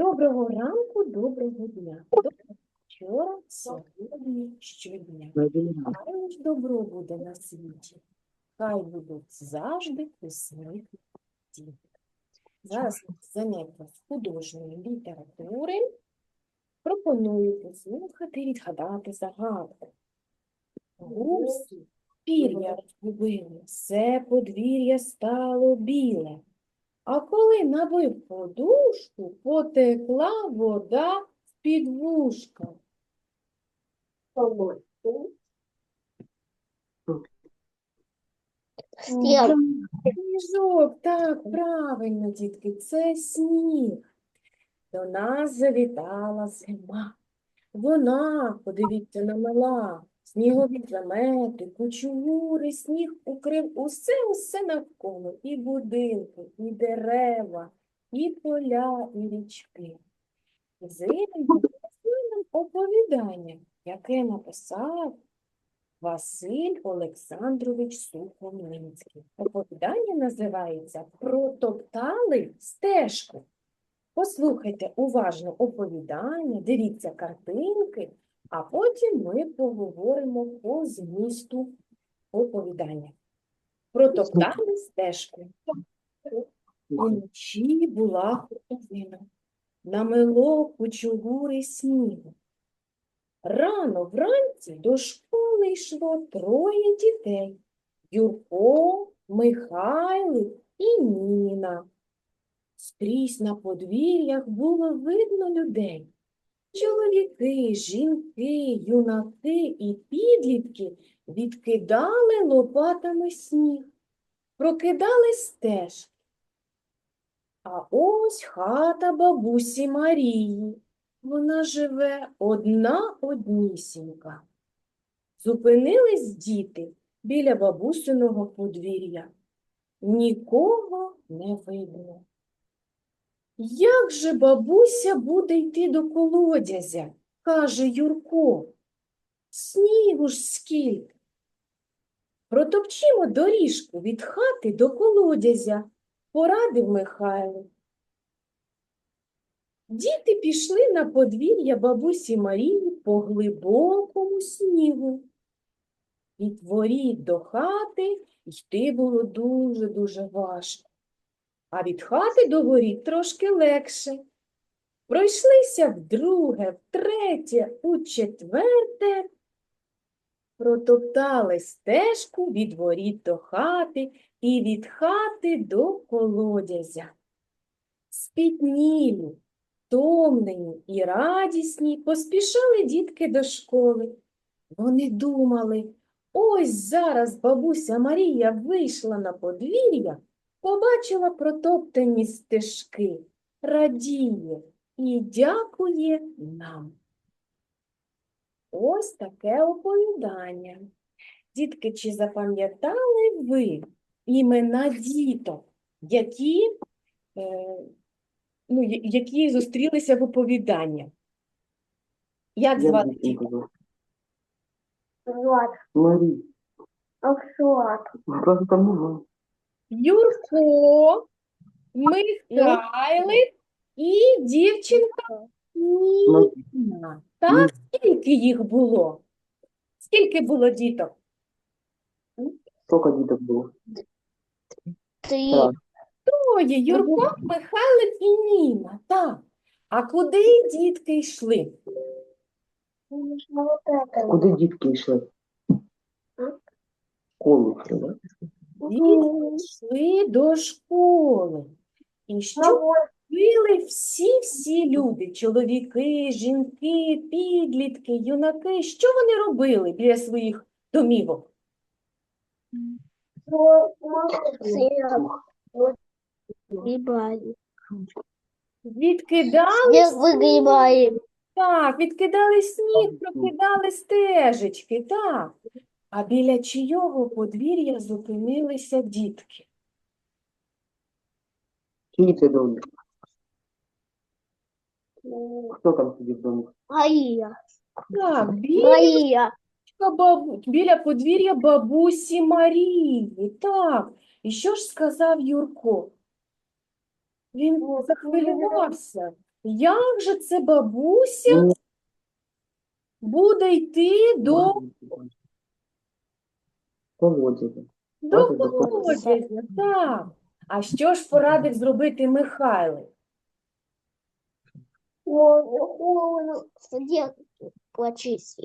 Доброго ранку, доброго дня. Доброго вчора, сьогодні, щодня. Хай ж добро буде на світі. Хай будуть завжди усміхнені діти. Зараз заняття з художньої літератури. Пропоную послухати, відгадати загадку. Гусі пір'я розгубили, все подвір'я стало біле. А коли набив подушку, потекла вода з-під вушка. Сніг. Сніжок, так, правильно, дітки, це сніг. До нас завітала зима. Вона, подивіться, намила, снігові замети, кучугури, сніг укрив усе-усе навколо, і будинки, і дерева, і поля, і річки. Зимою нам оповідання, яке написав Василь Олександрович Сухомлинський. Оповідання називається Протоптали стежку. Послухайте уважно оповідання, дивіться картинки, а потім ми поговоримо по змісту оповідання. Протоптали стежку. Уночі була хуртовина, намело кучугури снігу. Рано вранці до школи йшло троє дітей – Юрко, Михайлик і Ніна. Скрізь на подвір'ях було видно людей. Чоловіки, жінки, юнаки і підлітки відкидали лопатами сніг, прокидали стежки. А ось хата бабусі Марії. Вона живе одна однісінька. Зупинились діти біля бабусиного подвір'я. Нікого не видно. Як же бабуся буде йти до колодязя, каже Юрко. Снігу ж скільки. Протопчімо доріжку від хати до колодязя, порадив Михайло. Діти пішли на подвір'я бабусі Марії по глибокому снігу. Від воріт до хати йти було дуже-дуже важко, а від хати до воріт трошки легше. Пройшлися вдруге, втретє, у четверте, протоптали стежку від воріт до хати і від хати до колодязя. Спітнілі, Втомлені і радісні поспішали дітки до школи. Вони думали, ось зараз бабуся Марія вийшла на подвір'я, побачила протоптані стежки, радіє і дякує нам. Ось таке оповідання. Дітки, чи запам'ятали ви імена діток, які е, ну, які зустрілися в оповіданні. Як звати діток? Влад. Марі, Оксуат. Юрко, Михайлик і дівчинка Ніна. Так, скільки їх було? Скільки було діток? Сколько діток було? Три. Так. Троє, Юрко, Михайлик і Ніна. Так. А куди дітки йшли? Куди дітки йшли? Школу йшли, Йшли до школи. І що Робили всі-всі люди, чоловіки, жінки, підлітки, юнаки. Що вони робили біля своїх домівок? Відкидали, так, відкидали сніг, прокидали стежечки, так. А біля чийого подвір'я зупинилися дітки? Чиї це домик? Хто там сидить в домі? Так, біля, бабу... біля подвір'я бабусі Марії, так. І що ж сказав Юрко? Він захвилювався. Як же це бабуся буде йти до, Колодязя. до колодязя? Так. А що ж порадив зробити Михайлик? Холодно, где плачись.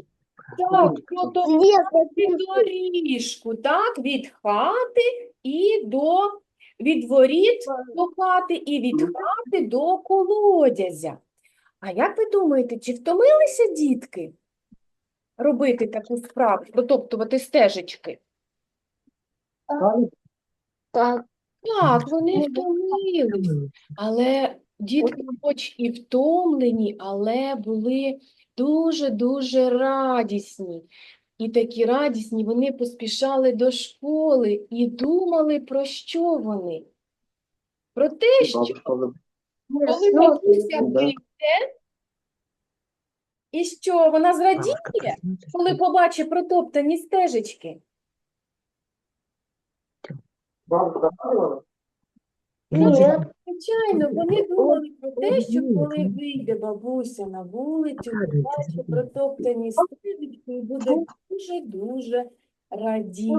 Так, протоптати Где доріжку, так, від хати і до від воріт до хати і від хати до колодязя. А як ви думаєте, чи втомилися дітки робити таку справу, протоптувати стежечки? Так, Так, вони втомились, але дітки хоч і втомлені, але були дуже-дуже радісні. І такі радісні, вони поспішали до школи і думали, про що вони? Про те, що вы- коли бабуся Да. вийде, і що вона зрадіє, коли побачить протоптані стежечки? Бабушка правила? Нет. Звичайно, вони думали про те, що коли вийде бабуся на вулицю, побачить протоптані стежечки і буде дуже-дуже радіти.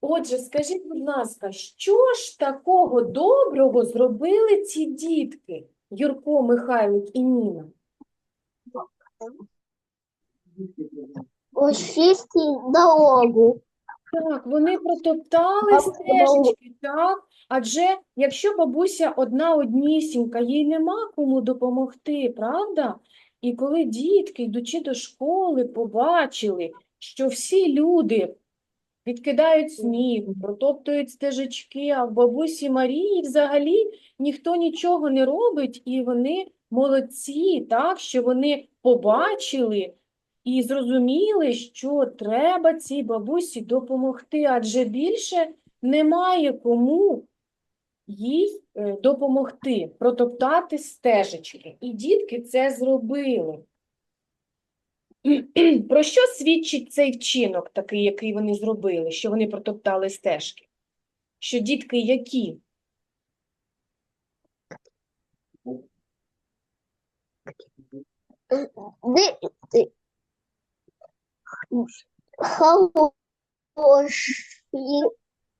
Отже, скажіть, будь ласка, що ж такого доброго зробили ці дітки, Юрко, Михайлик і Ніна? очистить дорогу. Так, вони протоптали стежечки, так? Адже якщо бабуся одна однісінька, їй нема кому допомогти, правда? І коли дітки, йдучи до школи, побачили, що всі люди відкидають сніг, протоптують стежечки, а в бабусі Марії взагалі ніхто нічого не робить, і вони молодці, так, що вони побачили і зрозуміли, що треба цій бабусі допомогти, адже більше немає кому їй е, допомогти, протоптати стежечки. І дітки це зробили. Про що свідчить цей вчинок, такий, який вони зробили, що вони протоптали стежки? Що дітки які? Ды- Хорошие.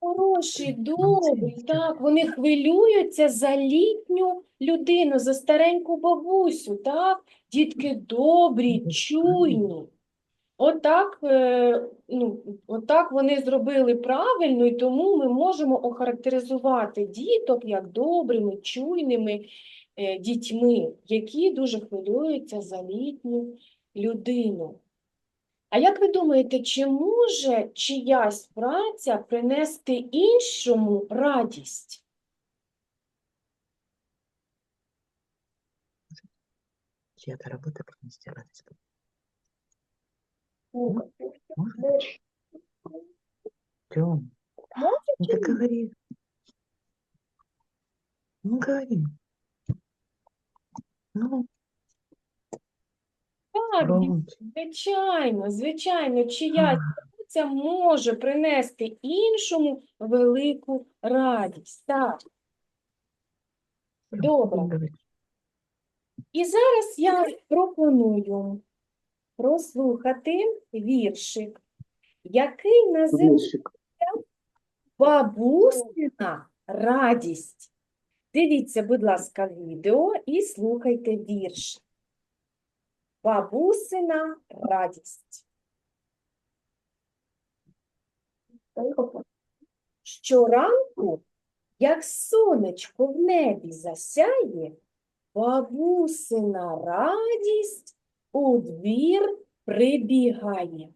Хороші, добрі, так, вони хвилюються за літню людину, за стареньку бабусю, так? Дітки добрі, чуйні. Отак, е, ну, отак вони зробили правильно, і тому ми можемо охарактеризувати діток як добрими, чуйними е, дітьми, які дуже хвилюються за літню людину. А як ви думаєте, чи може чиясь праця принести іншому радість? Чья-то работа принести радость. Можно? Тём, ну чи ты говори. Ну говори. Ну, Так, звичайно, звичайно, чиясь праця може принести іншому велику радість. Так. Добре. І зараз я пропоную прослухати віршик, який називається Бабусина радість. Дивіться, будь ласка, відео і слухайте вірш. Бабусина радість. Щоранку, як сонечко в небі засяє, бабусина радість у двір прибігає.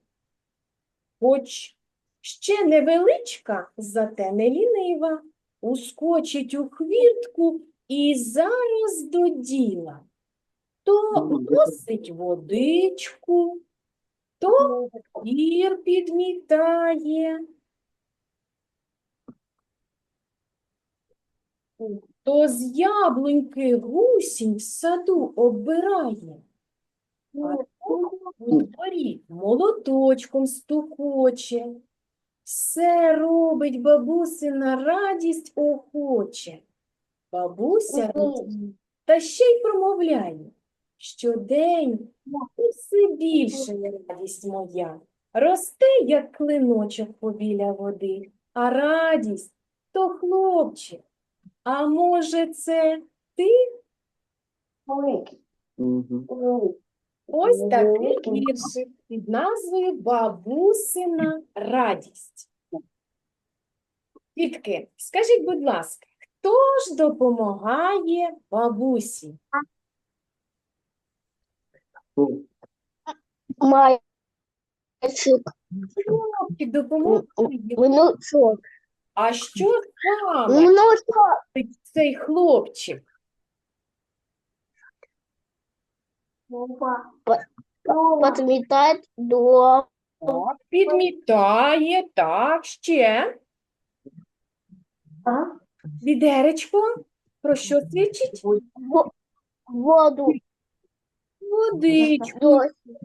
Хоч ще невеличка, зате не лінива, ускочить у хвіртку і зараз до діла. То носить водичку, то двір підмітає, то з яблуньки гусінь в саду оббирає. У дворі молоточком стукоче. Все робить бабусина радість охоче. Бабуся та ще й промовляє. Щодень і все більше радість моя. Росте, як клиночок побіля води, а радість то хлопчик. А може, це ти? Мгм. Ось такий віршик під назвою Бабусина радість. Дітки, скажіть, будь ласка, хто ж допомагає бабусі? Мальчик, Хлопчик допомагає. внучок, А що саме внучок, робить цей хлопчик? подметает дом, Так, Підмітає, так, ще. Відеречко, про що свідчить? во- воду, Водичку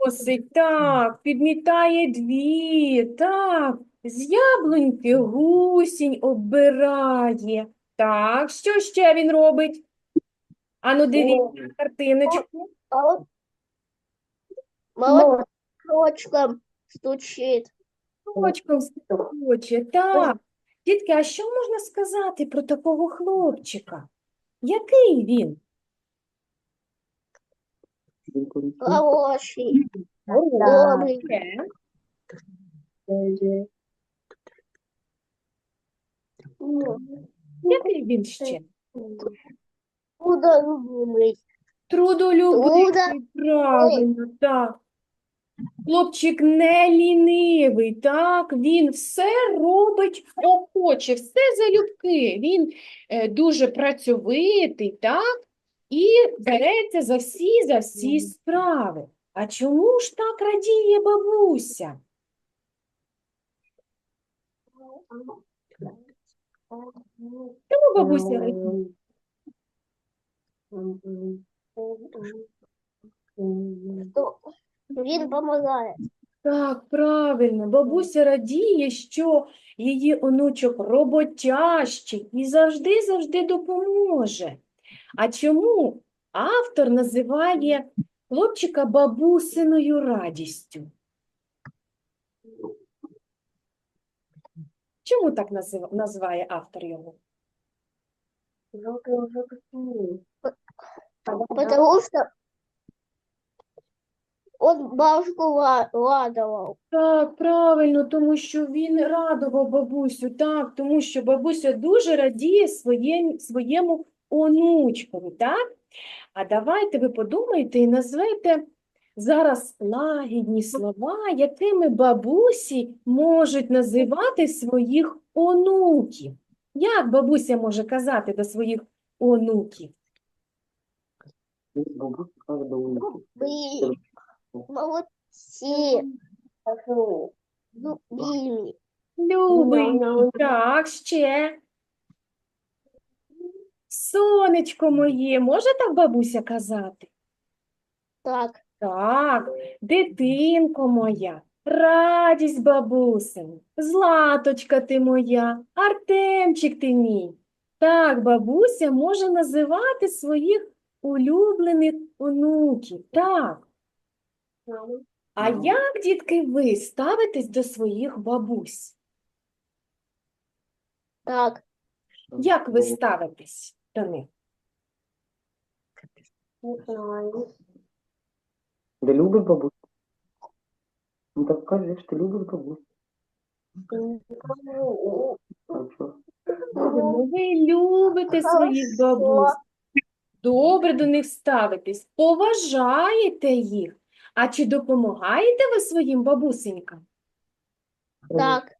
носить, так, підмітає двір, так, з яблуньки гусінь оббирає. Так, що ще він робить? Ану, дивіться на картиночку. мол- молоточком стучит. Очком стукоче, так. Дітки, а що можна сказати про такого хлопчика? Який він? Хороший, добрый, Який він ще? трудолюбивый, Трудолюбивий, правильно, так. Хлопчик не лінивий, так, він все робить охоче, все залюбки. Він е, дуже працьовитий, так, і береться за всі, за всі справи. А чому ж так радіє бабуся? Чому бабуся радіє? він помогает. Так, правильно. Бабуся радіє, що її онучок роботящий і завжди-завжди допоможе. А чому автор називає хлопчика бабусиною радістю? Чому так назив- називає автор його? Потому что он бабушку ладовал. Так, правильно, тому що він радував бабусю, так, тому що бабуся дуже радіє своєму, своєму онучкові, так? А давайте ви подумайте і назвете зараз лагідні слова, якими бабусі можуть називати своїх онуків. Як бабуся може казати до своїх онуків? Він бабуся каже до онуки. Вы молодцы. Любимый. Любий, так, ще. Сонечко моє, може так бабуся казати? Так, Так, дитинко моя, радість бабусин, златочка ти моя, Артемчик ти мій. Так, бабуся може називати своїх улюблених онуків. Так. А як, дітки, ви ставитесь до своїх бабусь? так. Як ви ставитесь до них? Ти любиш бабусю? Ну так кажи, що ти любиш бабусю. А що? Ну, Ви любите своїх бабусь, добре до них ставитесь, поважаєте їх. А чи допомагаєте ви своїм бабусенькам? Так,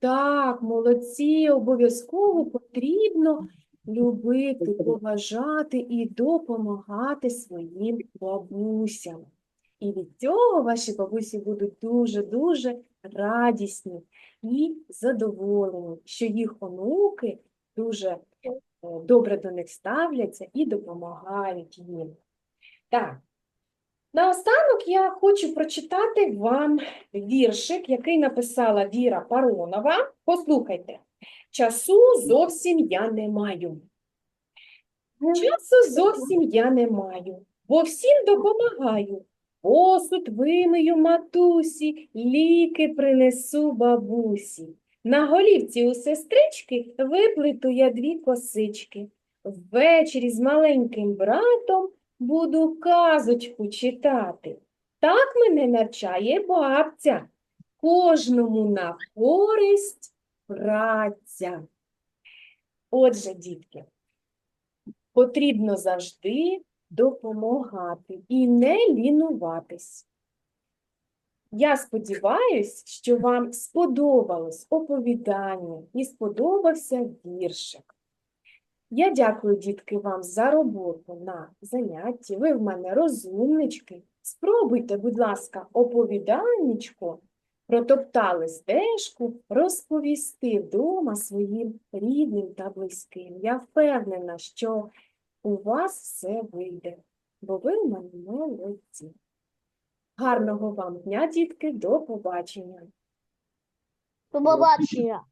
Так, молодці, обов'язково потрібно любити, поважати і допомагати своїм бабусям. І від цього ваші бабусі будуть дуже-дуже радісні і задоволені, що їх онуки дуже е, добре до них ставляться і допомагають їм. Так, наостанок я хочу прочитати вам віршик, який написала Віра Паронова. Послухайте. Часу зовсім я не маю. Часу зовсім я не маю, бо всім допомагаю. Посуд вимию матусі, ліки принесу бабусі. На голівці у сестрички виплету я дві косички. Ввечері з маленьким братом буду казочку читати. Так мене навчає бабця. Кожному на користь праця. Отже, дітки, потрібно завжди допомагати і не лінуватись. Я сподіваюсь, що вам сподобалось оповідання і сподобався віршик. Я дякую, дітки, вам за роботу на занятті. Ви в мене розумнички. Спробуйте, будь ласка, оповіданнячко протоптали стежку, розповісти вдома своїм рідним та близьким. Я впевнена, що у вас все вийде, бо ви в мене молодці. Гарного вам дня, дітки, до побачення. До побачення.